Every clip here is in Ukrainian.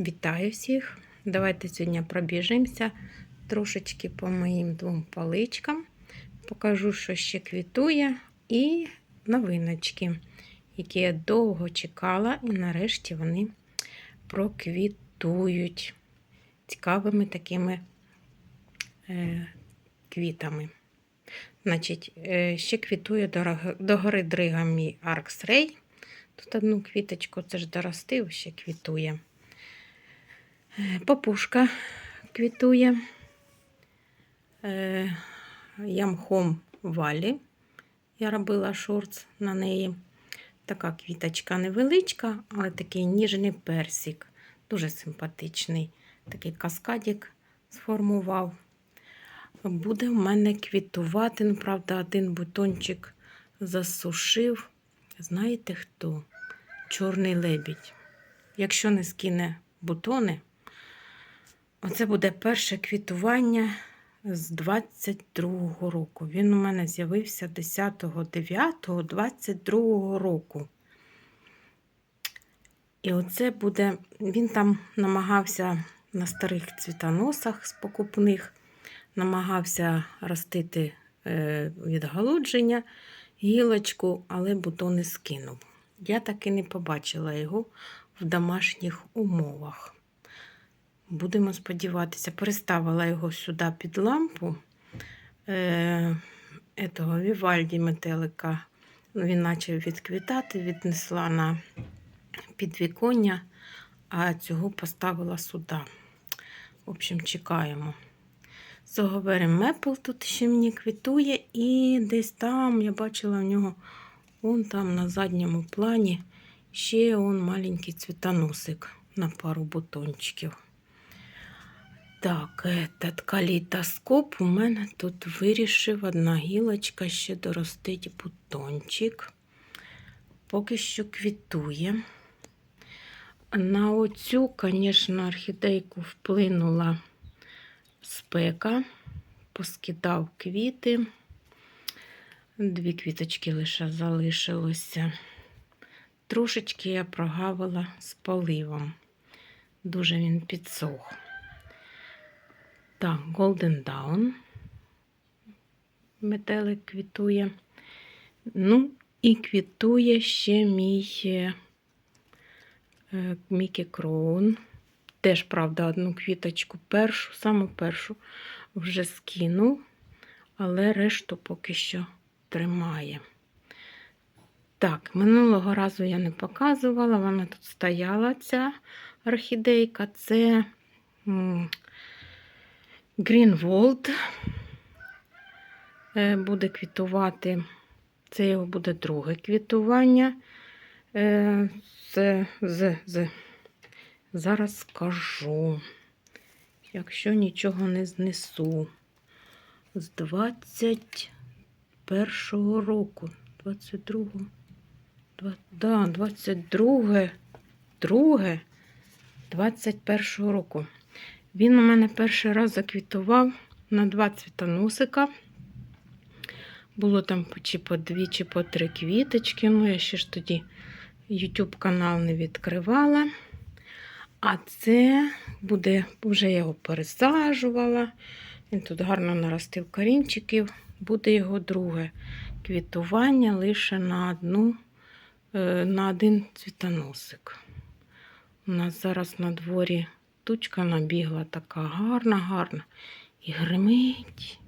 Вітаю всіх! Давайте сьогодні пробіжимося трошечки по моїм двом паличкам. Покажу, що ще квітує, і новиночки, які я довго чекала, і нарешті вони проквітують цікавими такими е, квітами. Значить, е, ще квітує догори дрига мій Аркс Рей. Тут одну квіточку, це ж доростив, ще квітує. Папушка квітує. Е, Ямхом валі. Я робила шорт на неї. Така квіточка невеличка, але такий ніжний персик. Дуже симпатичний. Такий каскадик сформував. Буде в мене квітувати. Ну, правда, один бутончик засушив. Знаєте хто? Чорний лебідь. Якщо не скине бутони, оце буде перше квітування з 22-го року. Він у мене з'явився 10.09.22 року. І оце буде, він там намагався на старих цвітоносах з покупних, намагався ростити е, відгалудження, гілочку, але бутони скинув. Я так і не побачила його в домашніх умовах. Будемо сподіватися, переставила його сюди під лампу е, етого Вівальді метелика. Ну, Він почав відквітати, віднесла на підвіконня, а цього поставила сюди. В общем, чекаємо. Соговорим Мепл тут ще мені квітує, і десь там я бачила в нього вон там на задньому плані ще он маленький цвітоносик на пару бутончиків. Так, этот калейдоскоп у мене тут вирішив одна гілочка ще доростить бутончик. Поки що квітує. На оцю, звісно, орхідейку вплинула спека, поскидав квіти. Дві квіточки лише залишилося. Трошечки я прогавила з поливом. Дуже він підсох. Так, Golden Dawn. Метелик квітує. Ну, і квітує ще мій е, е, Мікі Кроун. Теж, правда, одну квіточку першу, саму першу вже скинув, але решту поки що тримає. Так, минулого разу я не показувала, вона тут стояла, ця орхідейка. Це Greenwald. Е, Буде квітувати. Це його буде друге квітування. Е, З, з, з. Зараз скажу, якщо нічого не знесу. З 21-го року. 22-го. Два- Да, 22 друге 21-го року. Він у мене перший раз заквітував на два цвітоносика. Було там чи по дві, чи по три квіточки. Ну, я ще ж тоді YouTube канал не відкривала. А це буде, вже я його пересаджувала. Він тут гарно наростив корінчиків. Буде його друге квітування лише на одну, е, на один цвітоносик. У нас зараз на дворі тучка набігла така гарна, гарна. І гримить.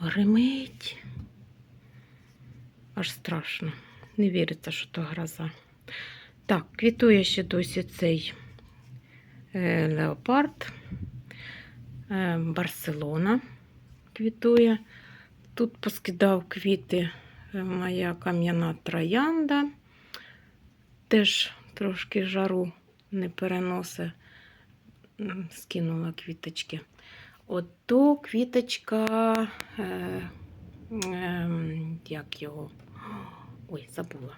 Гримить. Аж страшно. Не віриться, що то гроза. Так, квітує ще досі цей е, леопард. Е, Барселона квітує. Тут поскидав квіти е, моя кам'яна троянда. Теж трошки жару не переносить. Скинула квіточки. Ото квіточка, е, е, як його? Ой, забула.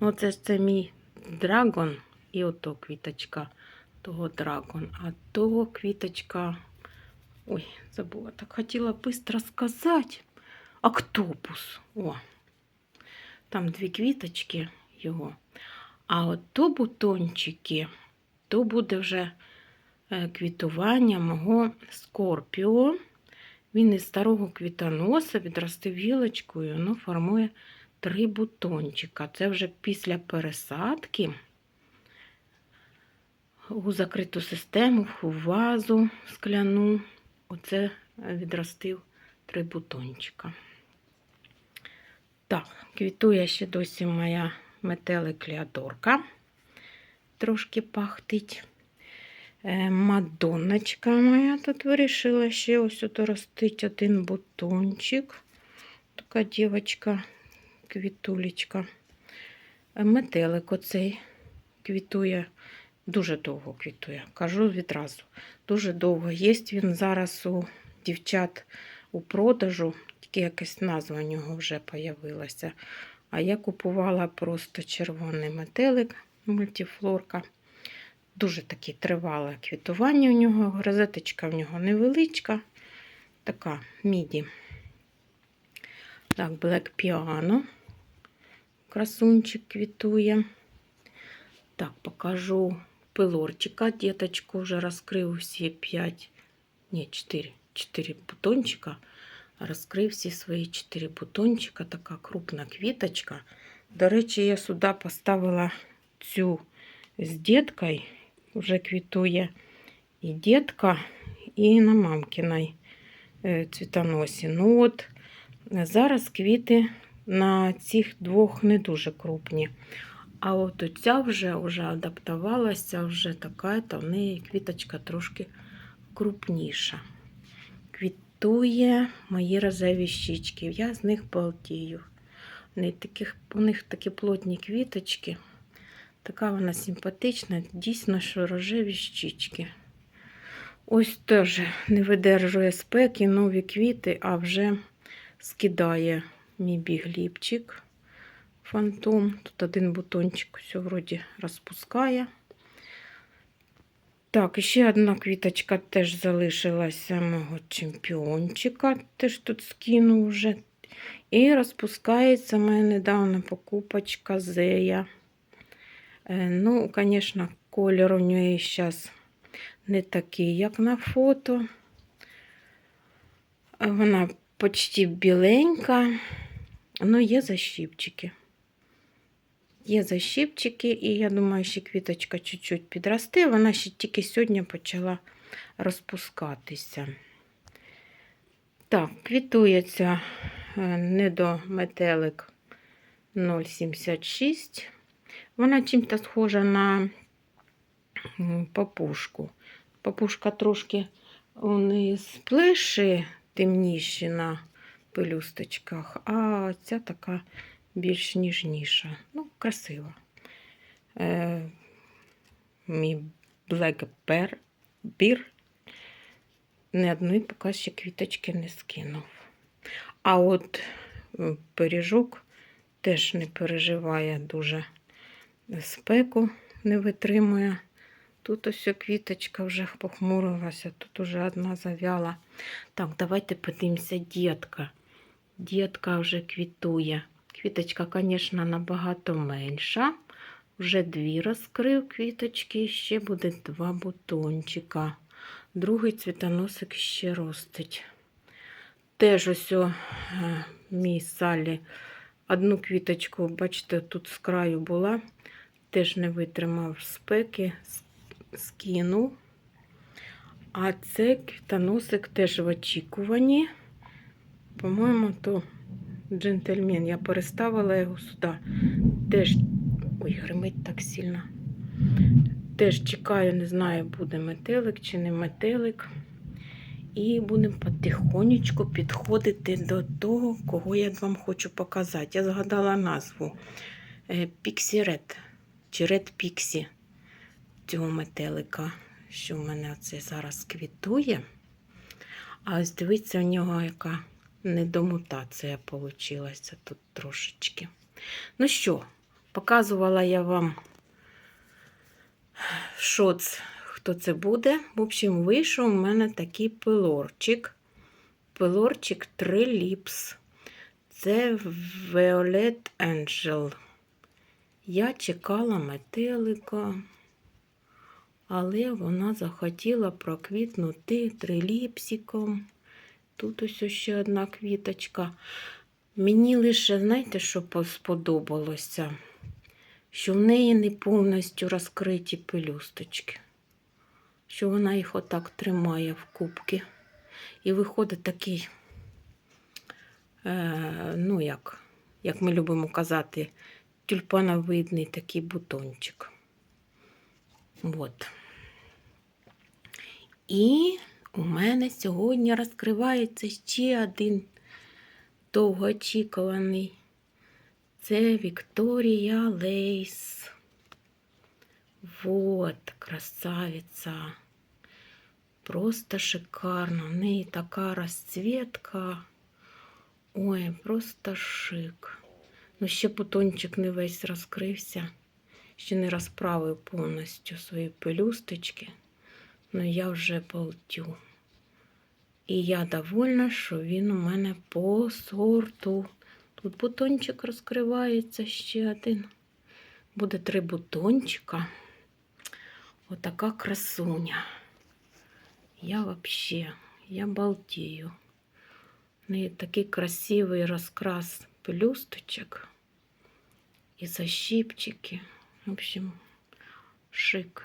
Ну, це ж це мій драгон і ото квіточка того драгон. А того квіточка. Ой, забула. Так хотіла быстро сказати. Октопус. О. Там дві квіточки його. А от то бутончики, то буде вже е, квітування мого скорпіо. Він із старого квітоноса відростив гілочкою, ну, формує три бутончика. Це вже після пересадки у закриту систему, у вазу скляну. Оце відростив три бутончика. Так, квітує ще досі моя метелик Леодорка. Трошки пахтить. Е, Мадонночка моя тут вирішила ще ось тут ростить один бутончик. Така дівчинка, квітулечка. Е, Метелик оцей квітує, дуже довго квітує. Кажу відразу. Дуже довго. Є він зараз у дівчат у продажу, тільки якась назва у нього вже появилася. А я купувала просто червоний метелик, мультифлорка. Дуже таке тривале квітування у нього. Розеточка в нього невеличка, така міді. Так, Black Piano. Красунчик квітує. Так, покажу пилорчика. Діточку вже розкрив всі 5, ні, 4, 4 бутончика. Розкрив всі свої 4 бутончика. Така крупна квіточка. До речі, я сюди поставила цю з діткою. Вже квітує і дітка, і на мамкиній е, цвітоносі. Ну от, зараз квіти на цих двох не дуже крупні. А от оця вже, вже адаптувалася, вже така, то в неї квіточка трошки крупніша. Квітує мої рожеві щічки. Я з них балдію. У них такі плотні квіточки. Така вона симпатична, дійсно, що рожеві щічки. Ось теж не видержує спеки, нові квіти, а вже скидає мій бігліпчик фантом. Тут один бутончик все вроді розпускає. Так, ще одна квіточка теж залишилася мого чемпіончика. Теж тут скину вже. І розпускається моя недавна покупочка Зея. Е, Ну, звісно, колір у неї зараз не такий, як на фото. Вона почти біленька, але є защіпчики. Є защіпчики, і я думаю, ще квіточка чуть-чуть підросте. Вона ще тільки сьогодні почала розпускатися. Так, квітується е, недометелик 0,76. Вона чим-то схожа на папушку. Папушка трошки у неї темніші на пелюсточках, а ця така більш ніжніша. Ну, красива. Е, мій Black Bear, Bear ні одної поки ще квіточки не скинув. А от пиріжок теж не переживає дуже спеку, не витримує. Тут ось квіточка вже похмурилася, тут уже одна завяла. Так, давайте подивимося, дітка. Дітка вже квітує. Квіточка, звісно, набагато менша. Вже дві розкрив квіточки, ще буде два бутончика. Другий цвітоносик ще ростить. Теж ось о, е, мій салі. Одну квіточку, бачите, тут з краю була, теж не витримав спеки, скинув. А це квітоносик теж в очікуванні. По-моєму, то джентльмен. Я переставила його сюди. Теж. Ой, гримить так сильно. Теж чекаю, не знаю, буде метелик чи не метелик. І будемо потихонечку підходити до того, кого я вам хочу показати. Я згадала назву Піксі Ред чи Ред Піксі цього метелика, що в мене це зараз квітує. А ось дивіться, у нього яка недомутація вийшла тут трошечки. Ну що, показувала я вам, що хто це буде. В общем, вийшов у мене такий пилорчик. Пилорчик 3 ліпс. Це Violet Angel. Я чекала метелика. але вона захотіла проквітнути триліпсиком. Тут ось ще одна квіточка. Мені лише, знаєте, що сподобалося? Що в неї не повністю розкриті пелюсточки. Що вона їх отак тримає в кубки. І виходить такий, е, ну як, як ми любимо казати, тюльпановидний такий бутончик. От. І у мене сьогодні розкривається ще один довгоочікуваний. Це Вікторія Лейс. Вот, красавиця. Просто шикарно. В неї така розцвітка. Ой, просто шик. Ну, ще бутончик не весь розкрився. Ще не розправив повністю свої пелюсточки. Ну, я вже полтю. І я довольна, що він у мене по сорту. Тут бутончик розкривається ще один. Буде три бутончика. Отака красуня. Я вообще, я балдею. У неї такий красивий розкрас пелюсточок і защіпчики. В общем, шик.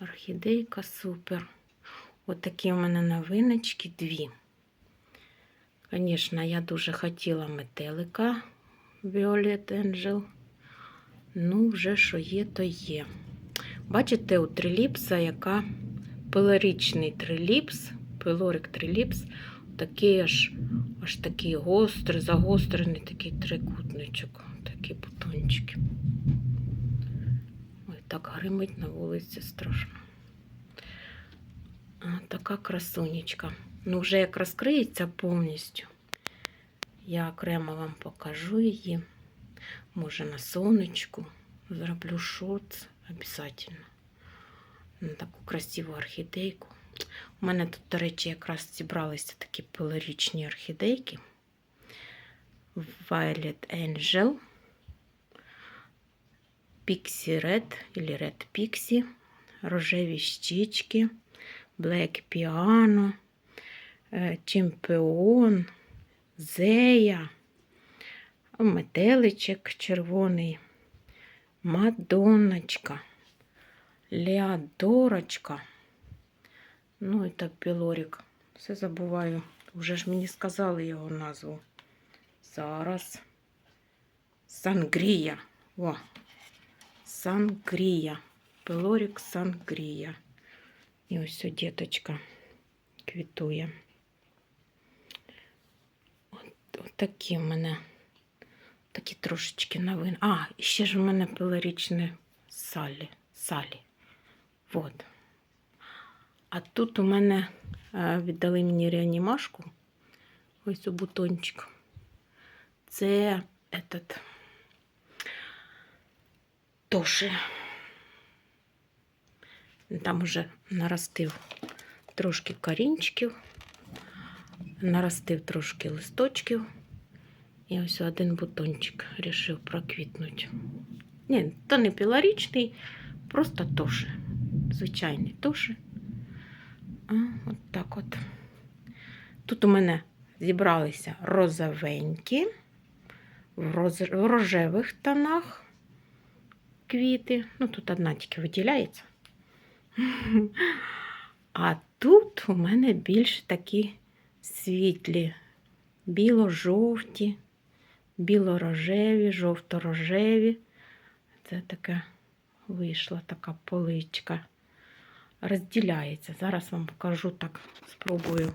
Орхідейка супер. От такі у мене новиночки дві. Звісно, я дуже хотіла метелика Violet Angel. Ну, вже що є, то є. Бачите, у триліпса, яка пилорічний триліпс, пилорик триліпс, такий аж, аж такий гострий, загострений такий трикутничок, такі бутончики. Ой, так гримить на вулиці страшно. А, така красунечка. Ну, вже як розкриється повністю, я окремо вам покажу її. Може, на сонечку зроблю шот обов'язково. На таку красиву орхідейку. У мене тут, до речі, якраз зібралися такі пилорічні орхідейки. Violet Angel, Pixie Red или Red Pixie, рожеві щічки, Black Piano, е, Чемпіон, Зея, метеличок червоний, Мадонночка, Леодорочка. Ну, і так пілорік. Все забуваю. Вже ж мені сказали його назву. Зараз. Сангрія. О. Сангрія. Пилорік Сангрія. І ось о, діточка квітує. От, от такі в мене. Такі трошечки новини. А, ще ж у мене пилорічне салі. Салі. Вот. А тут у мене е, віддали мені реанімашку. Ось у бутончик. Це этот Тоши. Там уже наростив трошки корінчиків, наростив трошки листочків. І ось один бутончик рішив проквітнути. Ні, то не пілорічний, просто тоши. Звичайний тоши. От так от. Тут у мене зібралися розовенькі, в, рожевих тонах квіти. Ну, тут одна тільки виділяється. А тут у мене більш такі світлі, біло-жовті, біло-рожеві, жовто-рожеві. Це таке вийшла така поличка. Розділяється. Зараз вам покажу так, спробую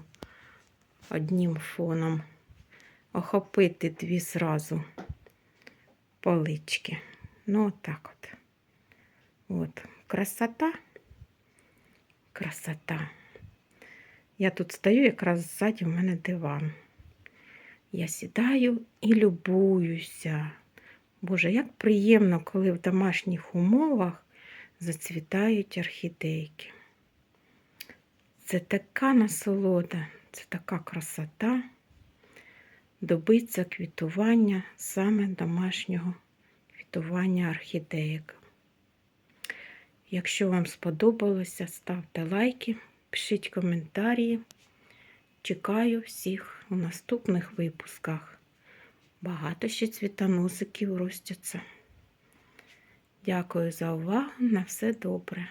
одним фоном охопити дві зразу полички. Ну, отак от. От, красота. Красота. Я тут стою, якраз ззаді в мене диван. Я сідаю і любуюся. Боже, як приємно, коли в домашніх умовах зацвітають орхідейки. Це така насолода, це така красота. Добиться квітування саме домашнього квітування орхідеїк. Якщо вам сподобалося, ставте лайки, пишіть коментарі. Чекаю всіх у наступних випусках. Багато ще цвітоносиків ростяться. Дякую за увагу. На все добре.